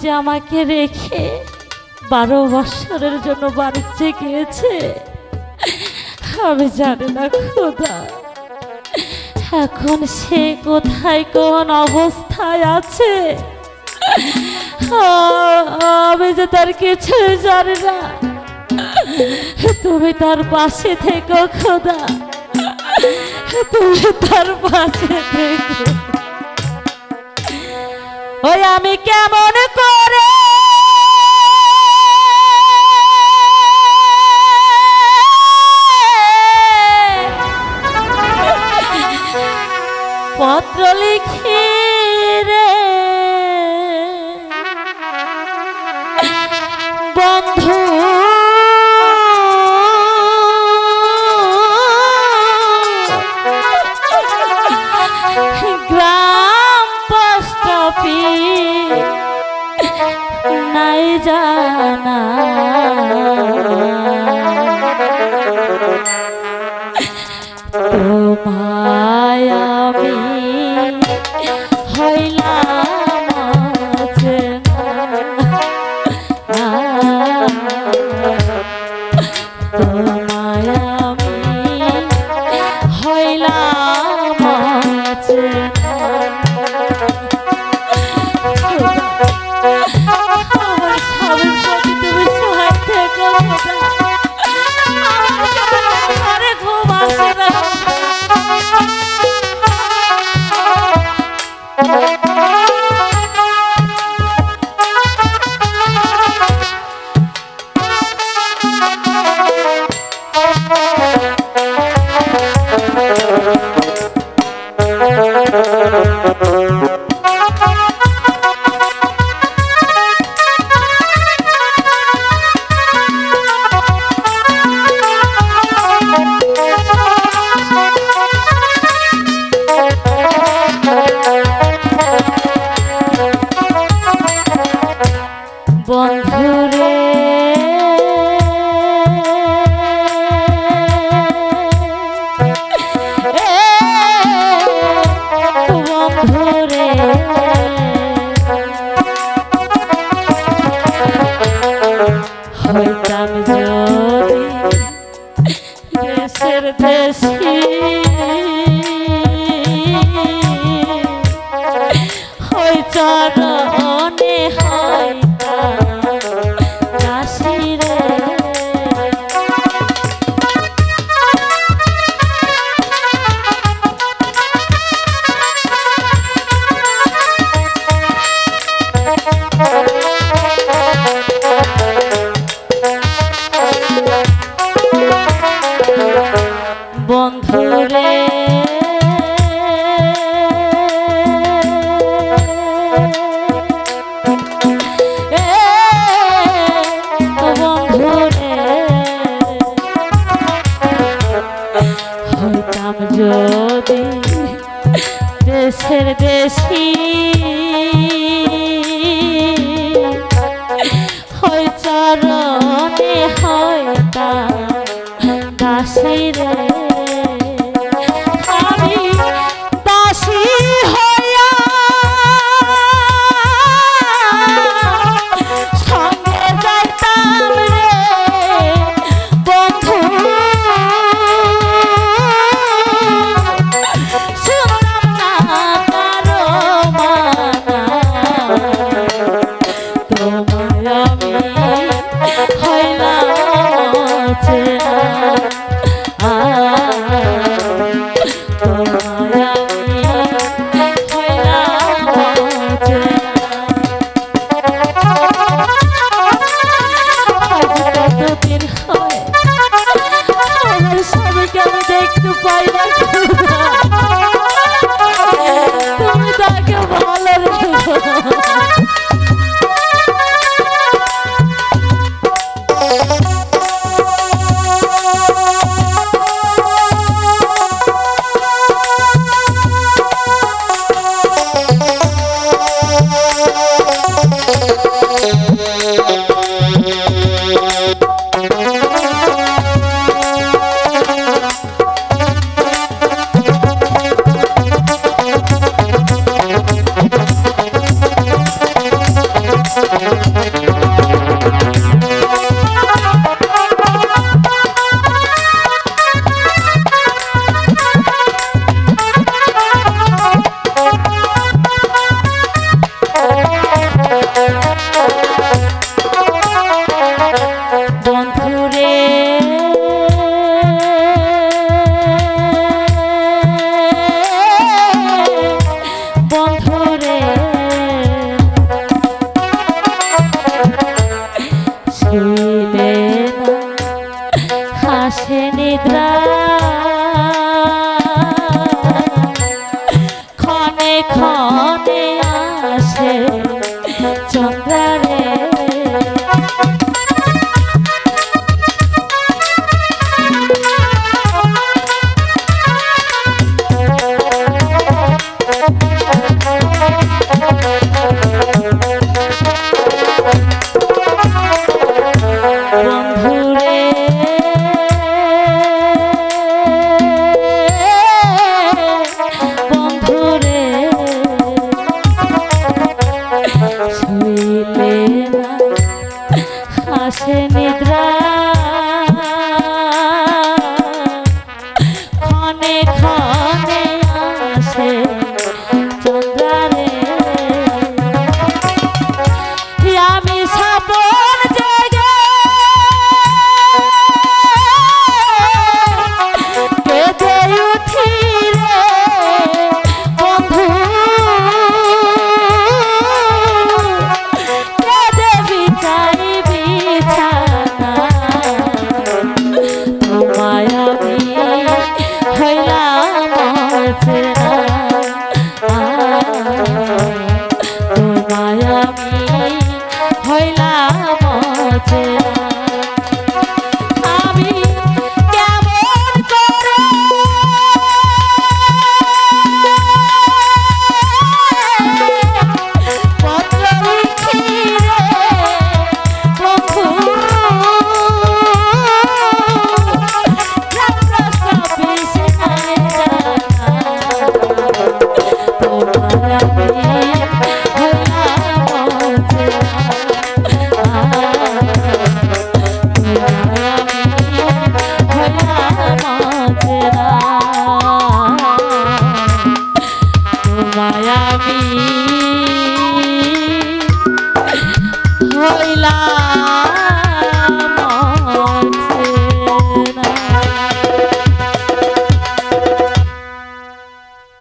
যে আমাকে রেখে বারো বৎসরের জন্য বাণিজ্যে গিয়েছে, আমি জানি না খোদা। এখন সে কোথায়, কোন অবস্থায় আছে? আমি যে তার কিছু জানি না। তুমি তার পাশে থেকো খোদা। তুমি তার পাশে থেকো। ওই আমি কেমন করে? পত্র লিখি রে। বন্ধু জানা। তোমায় আমি বন্ধুরে। হইতাম যদি দেশের দেশি যদি দেশের দেশি হয় চরণে হয় তা রে হইলাম